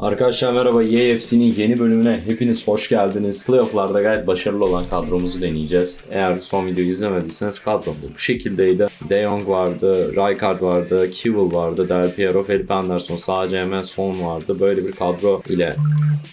Arkadaşlar merhaba. EFC'nin yeni bölümüne hepiniz hoş geldiniz. Playoff'larda gayet başarılı olan kadromuzu deneyeceğiz. Eğer son videoyu izlemediyseniz kadrom bu şekildeydi. De Jong vardı, Rijkaard vardı, Kivil vardı, Del Piero, Felipe Anderson, sadece hemen Son vardı. Böyle bir kadro ile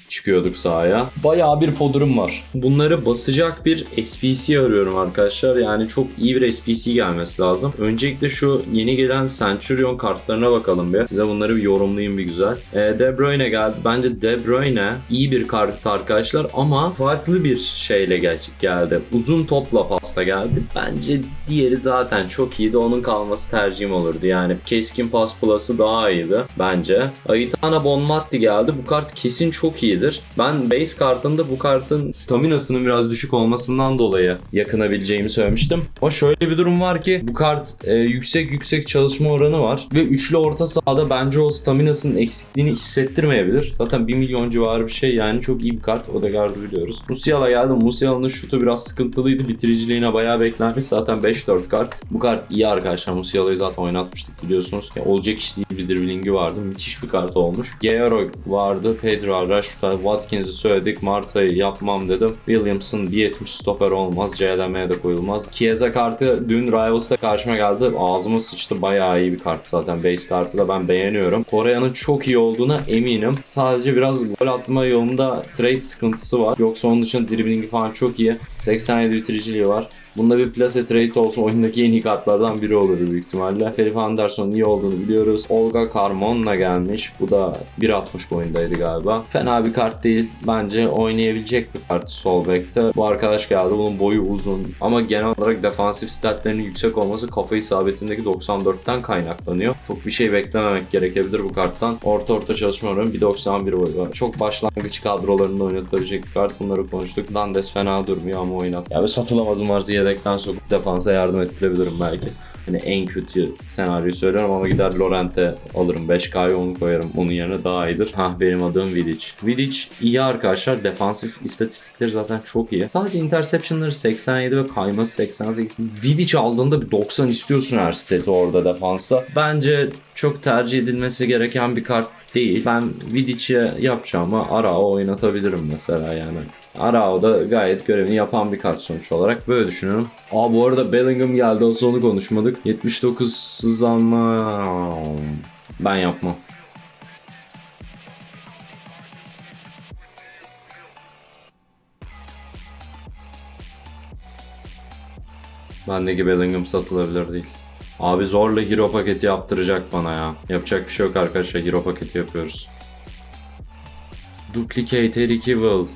çıkıyorduk sahaya. Bayağı bir fodurum var. Bunları basacak bir SPC arıyorum arkadaşlar. Yani çok iyi bir SPC gelmesi lazım. Öncelikle şu yeni gelen Centurion kartlarına bakalım bir. Size bunları bir yorumlayayım bir güzel. E, De Bruyne geldi. Bence De Bruyne iyi bir kart arkadaşlar ama farklı bir şeyle gel geldi. Uzun topla pasta geldi. Bence diğeri zaten çok iyiydi. Onun kalması tercihim olurdu. Yani keskin pas plus'ı daha iyiydi bence. Aitana Bonmatti geldi. Bu kart kesin çok iyidir. Ben base kartında bu kartın staminasının biraz düşük olmasından dolayı yakınabileceğimi söylemiştim. Ama şöyle bir durum var ki bu kart e, yüksek yüksek çalışma oranı var ve üçlü orta sahada bence o staminasının eksikliğini hissettirmeyebilir. Zaten 1 milyon civarı bir şey yani çok iyi bir kart. Odegaard'ı biliyoruz. Musiala geldi. Musiala'nın şutu biraz sıkıntılıydı. Bitiriciliğine bayağı beklenmiş. Zaten 5-4 kart. Bu kart iyi arkadaşlar. Musiala'yı zaten oynatmıştık biliyorsunuz. Ya, olacak iş değil bir dribblingi vardı. Müthiş bir kart olmuş. Guerrero vardı. Pedro, Rashford, Watkins'i söyledik. Marta'yı yapmam dedim. Williamson 1.70 stoper olmaz. CLM'ye de koyulmaz. Chiesa kartı dün Rivals'ta karşıma geldi. Ağzıma sıçtı. Bayağı iyi bir kart zaten. Base kartı da ben beğeniyorum. Korea'nın çok iyi olduğuna eminim. Sadece biraz gol atma yolunda trade sıkıntısı var. Yoksa onun dışında dribblingi falan çok iyi. 87 bitiriciliği var. Bunda bir plase trade olsun oyundaki en iyi kartlardan biri olur büyük ihtimalle. Felipe Anderson'un iyi olduğunu biliyoruz. Olga Carmon'la gelmiş. Bu da 1.60 boyundaydı galiba. Fena bir kart değil. Bence oynayabilecek bir kart sol bekte. Bu arkadaş geldi. Bunun boyu uzun. Ama genel olarak defansif statlerinin yüksek olması kafa isabetindeki 94'ten kaynaklanıyor. Çok bir şey beklememek gerekebilir bu karttan. Orta orta çalışma oranı 1.91 boyu var. Çok başlangıç kadrolarında oynatılabilecek bir kart. Bunları konuştuk. Dandes fena durmuyor ama oynat. Ya bir satılamazım varsa yedekten sokup defansa yardım edilebilirim belki. Hani en kötü senaryoyu söylüyorum ama gider Lorent'e alırım. 5K'yı onu koyarım. Onun yerine daha iyidir. Hah benim adım Vidic. Vidic iyi arkadaşlar. Defansif istatistikleri zaten çok iyi. Sadece interceptionları 87 ve kayması 88. Vidic aldığında bir 90 istiyorsun her state orada defansta. Bence çok tercih edilmesi gereken bir kart değil. Ben Vidic'e yapacağıma Arao oynatabilirim mesela yani. Arao da gayet görevini yapan bir kart sonuç olarak. Böyle düşünüyorum. Aa bu arada Bellingham geldi. Asıl onu konuşmadık. 79 sızlanma. Ben yapmam. Bendeki Bellingham satılabilir değil. Abi zorla hero paketi yaptıracak bana ya. Yapacak bir şey yok arkadaşlar. Hero paketi yapıyoruz. Duplicate Eric Evil.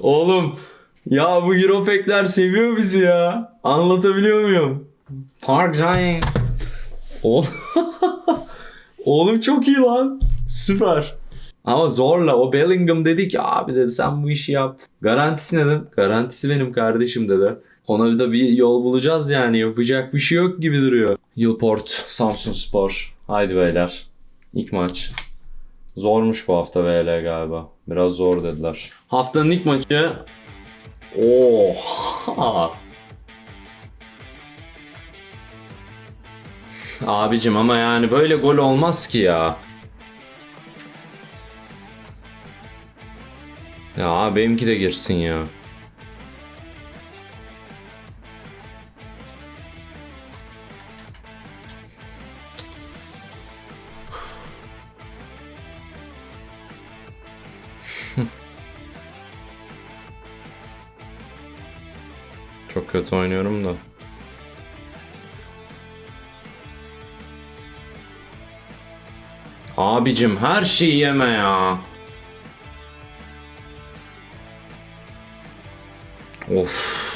Oğlum ya bu hero pack'ler seviyor bizi ya. Anlatabiliyor muyum? Park. Oğlum. Oğlum çok iyi lan. Süper. Ama zorla o Bellingham dedi ki abi dedi sen bu işi yap. Garantisi ne dedim? Garantisi benim kardeşim dedi. Ona da bir yol bulacağız yani. Yapacak bir şey yok gibi duruyor. Yılport, Samsun Spor. Haydi beyler. İlk maç. Zormuş bu hafta VL galiba. Biraz zor dediler. Haftanın ilk maçı. Oha. Abicim ama yani böyle gol olmaz ki ya. Ya benimki de girsin ya. Çok kötü oynuyorum da. Abicim her şeyi yeme ya. Of.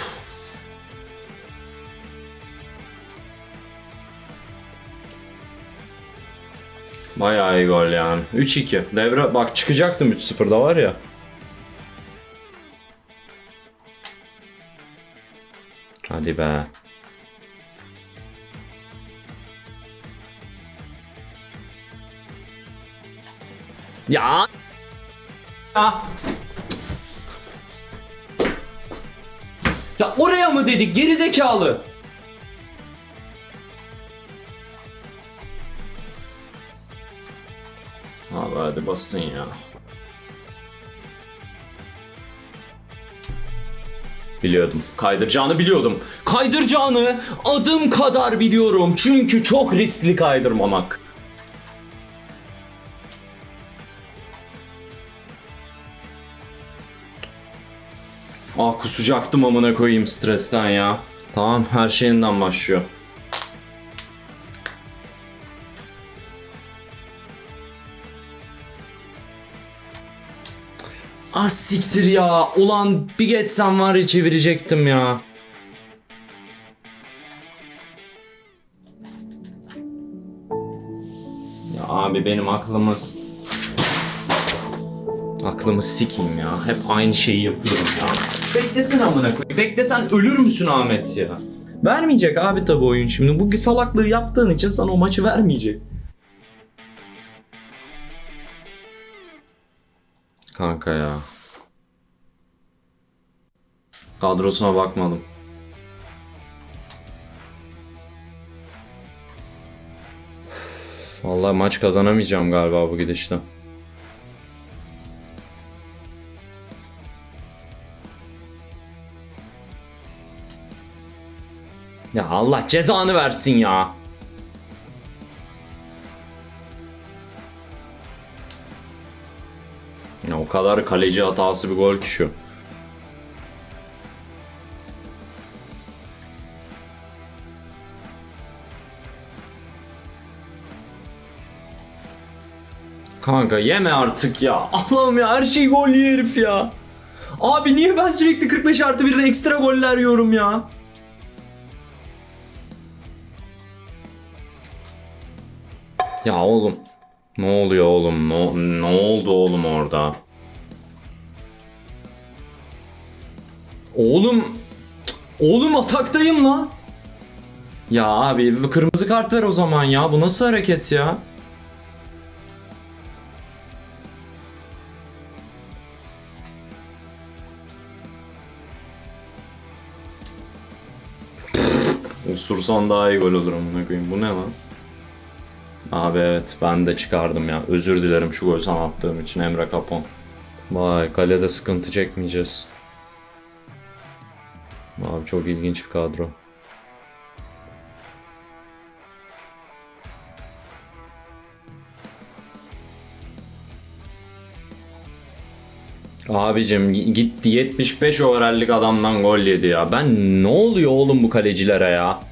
Bayağı iyi gol yani. 3-2. Devre bak çıkacaktım 3-0'da var ya. Hadi be. Ya. Ya. Ya oraya mı dedik geri zekalı? Abi hadi basın ya. Biliyordum. Kaydıracağını biliyordum. Kaydıracağını adım kadar biliyorum. Çünkü çok riskli kaydırmamak. Ah kusacaktım amına koyayım stresten ya. Tamam her şeyinden başlıyor. Ah siktir ya. Ulan bir geçsem var ya çevirecektim ya. Ya abi benim aklımız... Aklımı sikeyim ya. Hep aynı şeyi yapıyorum ya. Beklesen amına koyayım. Beklesen ölür müsün Ahmet ya? Vermeyecek abi tabi oyun şimdi. Bu salaklığı yaptığın için sana o maçı vermeyecek. Kanka ya. Kadrosuna bakmadım. Vallahi maç kazanamayacağım galiba bu gidişle. Ya Allah cezanı versin ya. Ya o kadar kaleci hatası bir gol ki şu. Kanka yeme artık ya. Allah'ım ya her şey gol yiyor herif ya. Abi niye ben sürekli 45 artı 1'de ekstra goller yiyorum ya? Ya oğlum. Ne oluyor oğlum? Ne, ne oldu oğlum orada? Oğlum. Oğlum ataktayım la. Ya abi kırmızı kart ver o zaman ya. Bu nasıl hareket ya? Osursan daha iyi gol olur amına koyayım. Bu ne lan? Abi evet ben de çıkardım ya. Özür dilerim şu gol sana attığım için Emre Kapon. Vay kalede sıkıntı çekmeyeceğiz. Abi çok ilginç bir kadro. Abicim gitti 75 overall'lik adamdan gol yedi ya. Ben ne oluyor oğlum bu kalecilere ya?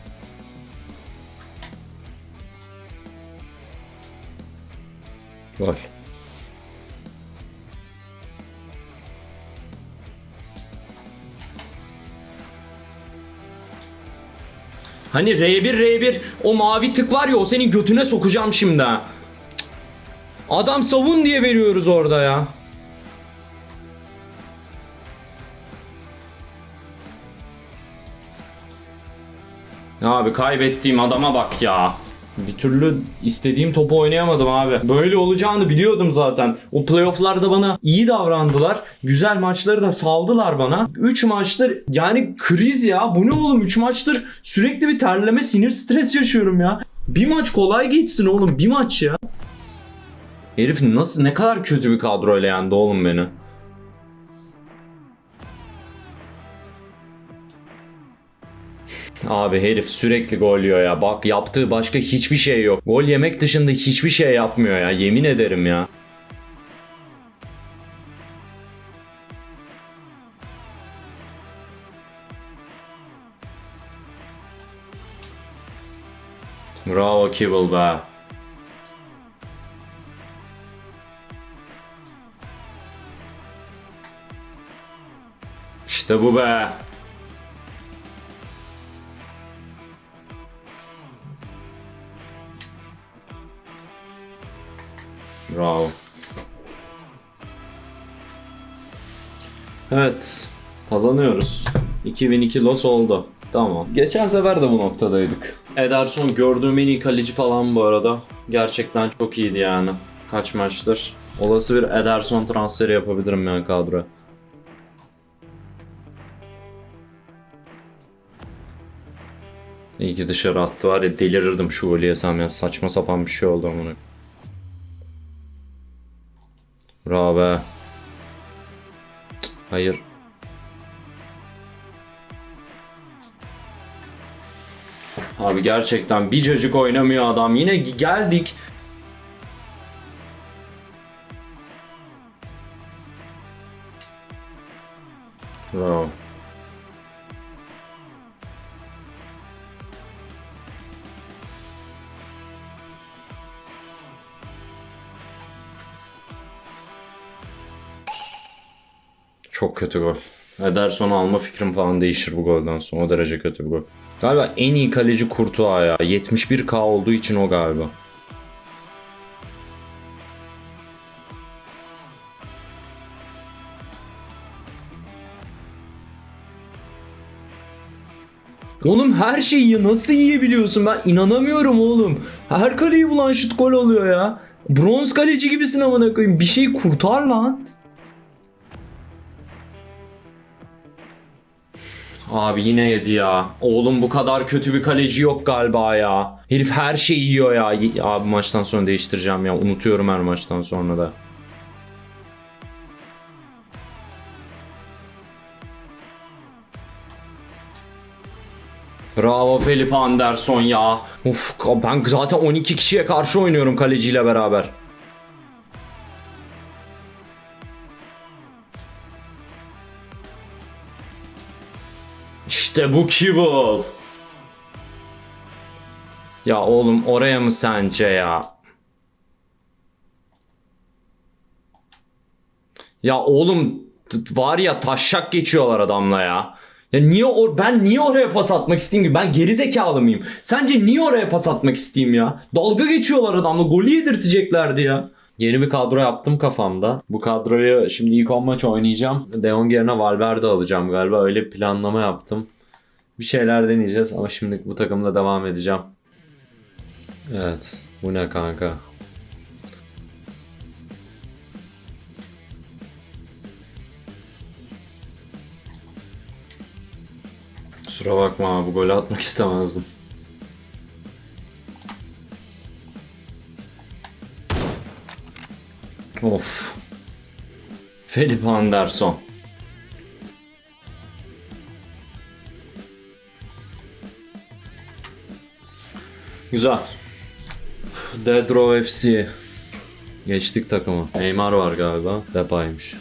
Gol. Hani R1 R1 o mavi tık var ya o senin götüne sokacağım şimdi. Adam savun diye veriyoruz orada ya. Abi kaybettiğim adama bak ya. Bir türlü istediğim topu oynayamadım abi. Böyle olacağını biliyordum zaten. O playofflarda bana iyi davrandılar. Güzel maçları da saldılar bana. 3 maçtır yani kriz ya. Bu ne oğlum 3 maçtır sürekli bir terleme sinir stres yaşıyorum ya. Bir maç kolay geçsin oğlum bir maç ya. Herif nasıl ne kadar kötü bir kadroyla yendi oğlum beni. Abi herif sürekli gol yiyor ya. Bak yaptığı başka hiçbir şey yok. Gol yemek dışında hiçbir şey yapmıyor ya. Yemin ederim ya. Bravo Kibble be. İşte bu be. Bravo. Evet. Kazanıyoruz. 2002 los oldu. Tamam. Geçen sefer de bu noktadaydık. Ederson gördüğüm en iyi kaleci falan bu arada. Gerçekten çok iyiydi yani. Kaç maçtır. Olası bir Ederson transferi yapabilirim yani kadroya. İyi ki dışarı attı var ya delirirdim şu golü yesem ya saçma sapan bir şey oldu amına. Bravo be. Hayır. Abi gerçekten bir cacık oynamıyor adam. Yine geldik. Bravo. Çok kötü gol. Ederson'u alma fikrim falan değişir bu golden sonra. O derece kötü bir gol. Galiba en iyi kaleci Kurtuğa ya. 71k olduğu için o galiba. Oğlum her şeyi nasıl yiyebiliyorsun? Ben inanamıyorum oğlum. Her kaleyi bulan şut gol oluyor ya. Bronz kaleci gibisin amına koyayım. Bir şey kurtar lan. Abi yine yedi ya. Oğlum bu kadar kötü bir kaleci yok galiba ya. Herif her şeyi yiyor ya. Abi maçtan sonra değiştireceğim ya. Unutuyorum her maçtan sonra da. Bravo Felipe Anderson ya. Uf ben zaten 12 kişiye karşı oynuyorum kaleciyle beraber. İşte bu Kibble. Ya oğlum oraya mı sence ya? Ya oğlum var ya taşşak geçiyorlar adamla ya. Ya niye or ben niye oraya pas atmak isteyeyim ki? Ben geri zekalı mıyım? Sence niye oraya pas atmak isteyeyim ya? Dalga geçiyorlar adamla. Golü yedirteceklerdi ya. Yeni bir kadro yaptım kafamda. Bu kadroyu şimdi ilk 10 maç oynayacağım. De Jong yerine Valverde alacağım galiba. Öyle planlama yaptım. Bir şeyler deneyeceğiz ama şimdi bu takımla devam edeceğim. Evet. Bu ne kanka? Kusura bakma bu golü atmak istemezdim. Of. Felipe Anderson. Güzel. Dead Row FC. Geçtik takımı. Neymar var galiba. Depay'mış.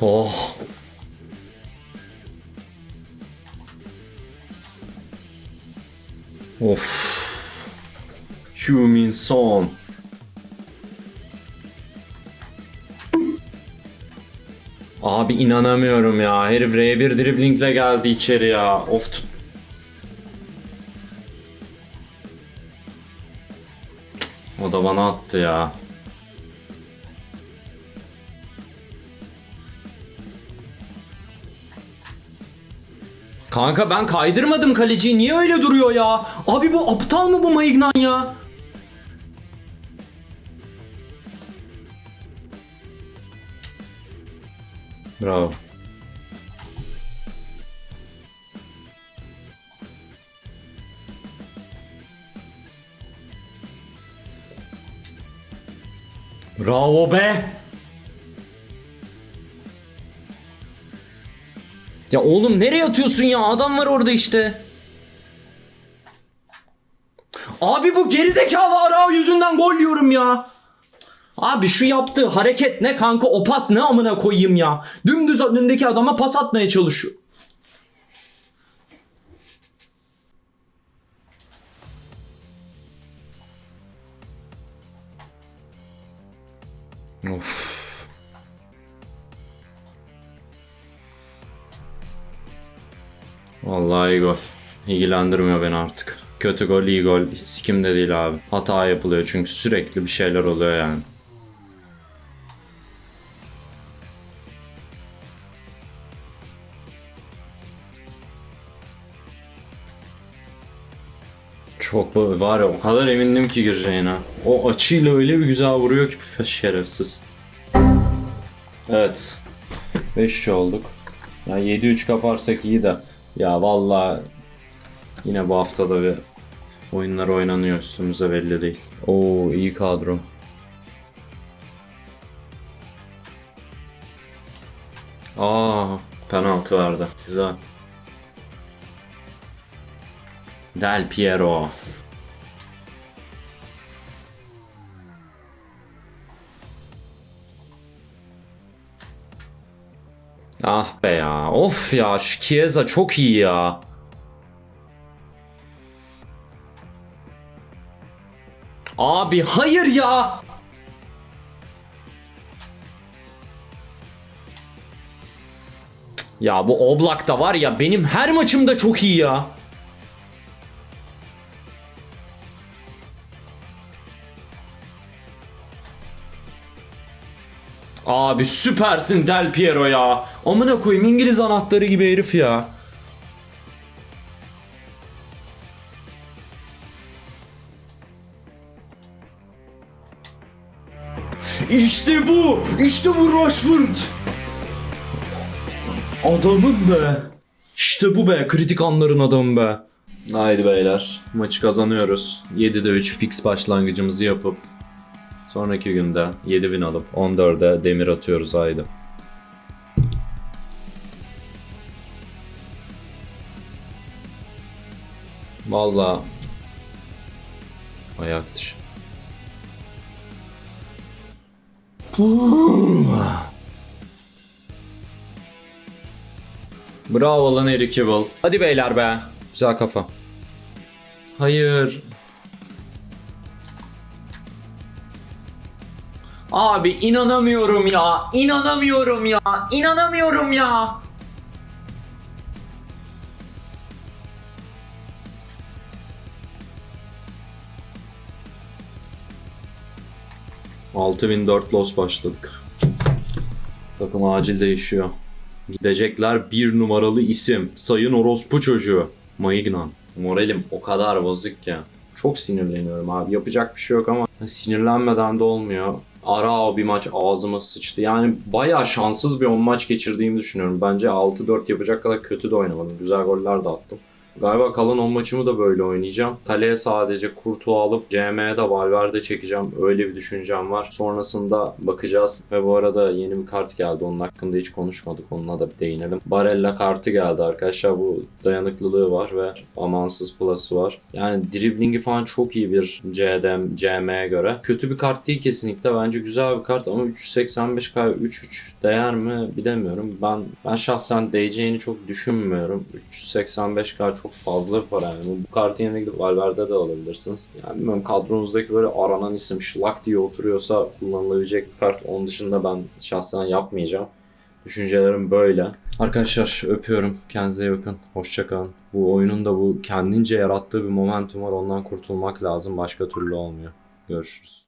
Oh. Of. Human Son. Abi inanamıyorum ya. Herif R1 driblingle geldi içeri ya. Of tut. O da bana attı ya. Kanka ben kaydırmadım kaleciyi. Niye öyle duruyor ya? Abi bu aptal mı bu Maignan ya? Bravo. Bravo be. Ya oğlum nereye atıyorsun ya? Adam var orada işte. Abi bu gerizekalı Arao yüzünden gol yiyorum ya. Abi şu yaptığı hareket ne kanka o pas ne amına koyayım ya. Dümdüz önündeki adama pas atmaya çalışıyor. Of. Vallahi iyi gol. İlgilendirmiyor beni artık. Kötü gol, iyi gol. Hiç sikimde değil abi. Hata yapılıyor çünkü sürekli bir şeyler oluyor yani. Çok var ya o kadar emindim ki gireceğine. O açıyla öyle bir güzel vuruyor ki şerefsiz. Evet. 5 olduk. Ya 7-3 kaparsak iyi de. Ya valla yine bu haftada bir Oyunlar oynanıyor üstümüze belli değil. Oo iyi kadro. Aa penaltı verdi. Güzel. Del Piero. Ah be ya. Of ya şu Chiesa çok iyi ya. Abi hayır ya. Ya bu Oblak da var ya benim her maçımda çok iyi ya. Abi süpersin Del Piero ya. Amına koyayım İngiliz anahtarı gibi herif ya. İşte bu. İşte bu Rashford. Adamım be. İşte bu be. Kritik anların adamı be. Haydi beyler. Maçı kazanıyoruz. 7'de 3 fix başlangıcımızı yapıp sonraki günde 7 win alıp 14'e demir atıyoruz haydi. Valla ayak dışı. Bravo lan Eric Cavill. Hadi beyler be. Güzel kafa. Hayır. Abi inanamıyorum ya. İnanamıyorum ya. İnanamıyorum ya. ...6004 loss başladık. Takım acil değişiyor. Gidecekler bir numaralı isim. Sayın orospu çocuğu. Maignan. Moralim o kadar bozuk ki. Çok sinirleniyorum abi. Yapacak bir şey yok ama sinirlenmeden de olmuyor. Ara bir maç ağzıma sıçtı. Yani bayağı şanssız bir 10 maç geçirdiğimi düşünüyorum. Bence 6-4 yapacak kadar kötü de oynamadım. Güzel goller de attım. Galiba kalan 10 maçımı da böyle oynayacağım. Kaleye sadece Kurtu alıp CM'ye de Valverde çekeceğim. Öyle bir düşüncem var. Sonrasında bakacağız. Ve bu arada yeni bir kart geldi. Onun hakkında hiç konuşmadık. Onunla da bir değinelim. Barella kartı geldi arkadaşlar. Bu dayanıklılığı var ve amansız plus'ı var. Yani driblingi falan çok iyi bir CDM, CM'ye göre. Kötü bir kart değil kesinlikle. Bence güzel bir kart ama 385k 3-3 değer mi bilemiyorum. Ben ben şahsen değeceğini çok düşünmüyorum. 385k çok fazla bir para yani. Bu kartı yerine gidip Valverde de alabilirsiniz. Yani bilmiyorum kadronuzdaki böyle aranan isim şlak diye oturuyorsa kullanılabilecek bir kart. Onun dışında ben şahsen yapmayacağım. Düşüncelerim böyle. Arkadaşlar öpüyorum. Kendinize iyi bakın. Hoşçakalın. Bu oyunun da bu kendince yarattığı bir momentum var. Ondan kurtulmak lazım. Başka türlü olmuyor. Görüşürüz.